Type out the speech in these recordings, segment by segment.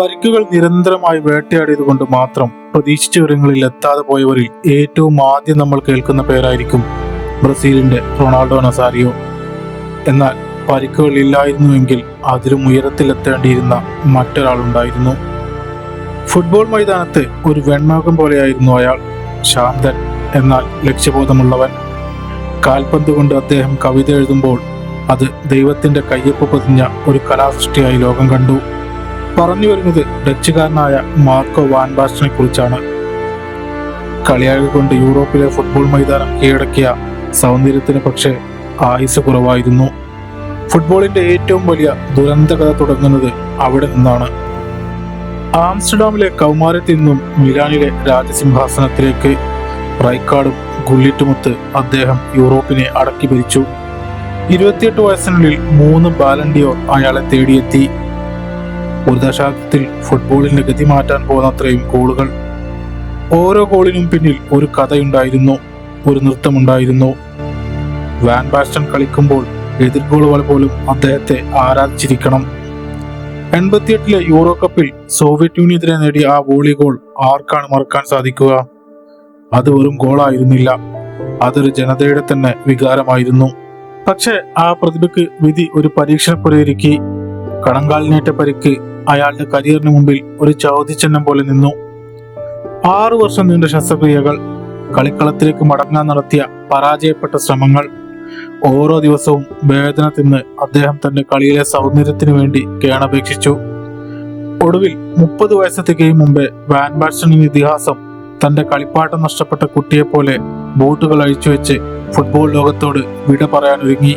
പരിക്കുകൾ നിരന്തരമായി വേട്ടയാടിയതുകൊണ്ട് മാത്രം പ്രതീക്ഷിച്ച വിവരങ്ങളിൽ എത്താതെ പോയവരിൽ ഏറ്റവും ആദ്യം നമ്മൾ കേൾക്കുന്ന പേരായിരിക്കും ബ്രസീലിന്റെ റൊണാൾഡോ നസാരിയോ. എന്നാൽ പരിക്കുകൾ ഇല്ലായിരുന്നുവെങ്കിൽ അതിലും ഉയരത്തിലെത്തേണ്ടിയിരുന്ന മറ്റൊരാളുണ്ടായിരുന്നു ഫുട്ബോൾ മൈതാനത്ത് ഒരു വെൺമാകം പോലെയായിരുന്നു അയാൾ ശാന്തൻ എന്നാൽ ലക്ഷ്യബോധമുള്ളവൻ. കാൽപന്ത് കൊണ്ട് അദ്ദേഹം കവിത എഴുതുമ്പോൾ അത് ദൈവത്തിന്റെ കയ്യൊപ്പ് പതിഞ്ഞ ഒരു കലാസൃഷ്ടിയായി ലോകം കണ്ടു. പറഞ്ഞു വരുന്നത് ഡച്ചുകാരനായ മാർക്കോ വാൻ ബാസ്റ്റിനെ കുറിച്ചാണ്. കളിയാകെ കൊണ്ട് യൂറോപ്പിലെ ഫുട്ബോൾ മൈതാനം കീഴടക്കിയ സൗന്ദര്യത്തിന് പക്ഷേ ആയുസ് കുറവായിരുന്നു. ഫുട്ബോളിന്റെ ഏറ്റവും വലിയ ദുരന്ത കഥ തുടങ്ങുന്നത് അവിടെ നിന്നാണ്. ആംസ്റ്റർഡാമിലെ കൗമാരത്തിൽ നിന്നും മിലാനിലെ രാജസിംഹാസനത്തിലേക്ക് റൈക്കാർഡും ഗുള്ളിറ്റുമൊത്ത് അദ്ദേഹം യൂറോപ്പിനെ അടക്കി ഭരിച്ചു ഇരുപത്തിയെട്ട് വയസ്സിനുള്ളിൽ മൂന്ന് ബാലൻഡിയോർ അയാളെ തേടിയെത്തി. ഒരു ദശാബ്ദത്തിൽ ഫുട്ബോളിന്റെ ഗതി മാറ്റാൻ പോകുന്നത്രയും ഗോളുകൾ ഓരോ ഗോളിനും പിന്നിൽ ഒരു കഥയുണ്ടായിരുന്നു ഒരു നൃത്തമുണ്ടായിരുന്നു. വാൻ ബാസ്റ്റൺ കളിക്കുമ്പോൾ എതിർ ഗോളുകൾ പോലും അദ്ദേഹത്തെ ആരാധിച്ചിരിക്കണം. എൺപത്തിയെട്ടിലെ യൂറോ കപ്പിൽ സോവിയറ്റ് യൂണിയനെതിരെ നേടിയ ആ വോളി ഗോൾ ആർക്കാണ് മറക്കാൻ സാധിക്കുക? അത് വെറും ഗോളായിരുന്നില്ല അതൊരു ജനതയുടെ തന്നെ വികാരമായിരുന്നു. പക്ഷെ ആ പ്രതിഭയ്ക്ക് വിധി ഒരു പരീക്ഷണ പുരയൊരുക്കി കണങ്കാലിനേറ്റ പരിക്ക് അയാളുടെ കരിയറിന് മുമ്പിൽ ഒരു ചോദ്യചിഹ്നം പോലെ നിന്നു. ആറു വർഷം നീണ്ട ശസ്ത്രക്രിയകൾ കളിക്കളത്തിലേക്ക് മടങ്ങാൻ നടത്തിയ പരാജയപ്പെട്ട ശ്രമങ്ങൾ ഓരോ ദിവസവും വേദന തിന്ന് അദ്ദേഹം തന്റെ കളിയിലെ സൗന്ദര്യത്തിനു വേണ്ടി കേണപേക്ഷിച്ചു. ഒടുവിൽ മുപ്പത് വയസ്സ് തികയും മുമ്പേ വാൻ ഇതിഹാസം തന്റെ കളിപ്പാട്ടം നഷ്ടപ്പെട്ട കുട്ടിയെ പോലെ ബൂട്ടുകൾ അഴിച്ചുവെച്ച് ഫുട്ബോൾ ലോകത്തോട് വിട പറയാൻ ഒരുങ്ങി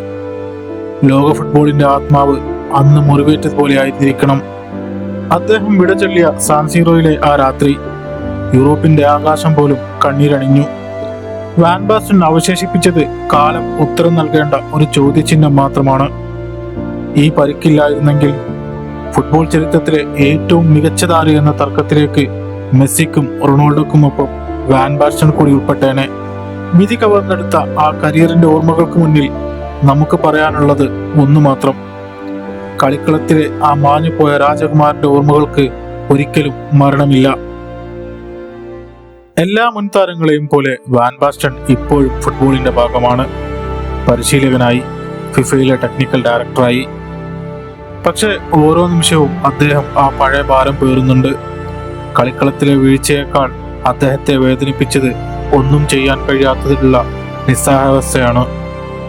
ലോക ഫുട്ബോളിന്റെ ആത്മാവ് അന്ന് മുറിവേറ്റതുപോലെ ആയിരുന്നിരിക്കണം അദ്ദേഹം വിട ചൊല്ലിയ സാൻസീറോയിലെ ആ രാത്രി യൂറോപ്പിന്റെ ആകാശം പോലും കണ്ണീരണിഞ്ഞു. വാൻ ബാസ്റ്റൺ അവശേഷിപ്പിച്ചത് കാലം ഉത്തരം നൽകേണ്ട ഒരു ചോദ്യചിഹ്നം മാത്രമാണ്. ഈ പരിക്കില്ലായിരുന്നെങ്കിൽ ഫുട്ബോൾ ചരിത്രത്തിലെ ഏറ്റവും മികച്ച താരം എന്ന തർക്കത്തിലേക്ക് മെസ്സിക്കും റൊണാൾഡോക്കുമൊപ്പം വാൻ ബാസ്റ്റൺ കൂടി ഉൾപ്പെട്ടേനെ. വിധി കവർന്നെടുത്ത ആ കരിയറിന്റെ ഓർമ്മകൾക്ക് മുന്നിൽ നമുക്ക് പറയാനുള്ളത് ഒന്നു മാത്രം. കളിക്കളത്തിലെ ആ മാഞ്ഞുപോയ രാജകുമാരന്റെ ഓർമ്മകൾക്ക് ഒരിക്കലും മരണമില്ല. എല്ലാ മുൻ താരങ്ങളെയും പോലെ വാൻ ബാസ്റ്റൺ ഇപ്പോഴും ഫുട്ബോളിന്റെ ഭാഗമാണ്. പരിശീലകനായി ഫിഫയിലെ ടെക്നിക്കൽ ഡയറക്ടറായി പക്ഷെ ഓരോ നിമിഷവും അദ്ദേഹം ആ പഴയ ഭാരം പേറുന്നുണ്ട്. കളിക്കളത്തിലെ വീഴ്ചയേക്കാൾ അദ്ദേഹത്തെ വേദനിപ്പിച്ചത് ഒന്നും ചെയ്യാൻ കഴിയാത്തതിലുള്ള നിസ്സഹാവസ്ഥയാണ്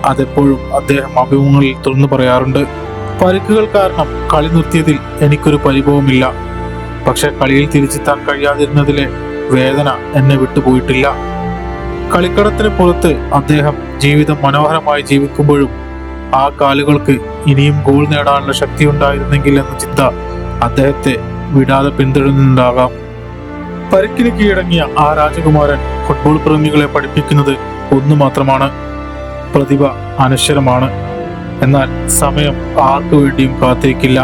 അതെപ്പോഴും അദ്ദേഹം അഭിമുഖങ്ങളിൽ തുറന്നു പറയാറുണ്ട്. പരിക്കുകൾ കാരണം കളി നിർത്തിയതിൽ എനിക്കൊരു പരിഭവമില്ല. പക്ഷെ കളിയിൽ തിരിച്ചെത്താൻ കഴിയാതിരുന്നതിലെ വേദന എന്നെ വിട്ടുപോയിട്ടില്ല. കളിക്കടത്തിന് പുറത്ത് അദ്ദേഹം ജീവിതം മനോഹരമായി ജീവിക്കുമ്പോഴും ആ കാലുകൾക്ക് ഇനിയും ഗോൾ നേടാനുള്ള ശക്തി ഉണ്ടായിരുന്നെങ്കിൽ എന്ന ചിന്ത അദ്ദേഹത്തെ വിടാതെ പിന്തുടരുന്നുണ്ടാകാം. പരിക്കിന് കീഴടങ്ങിയ ആ രാജകുമാരൻ ഫുട്ബോൾ പ്രേമികളെ പഠിപ്പിക്കുന്നത് ഒന്നു മാത്രമാണ് പ്രതിഭ അനശ്വരമാണ്. എന്നാൽ സമയം ആർക്കു വേണ്ടിയും കാത്തിരിക്കില്ല.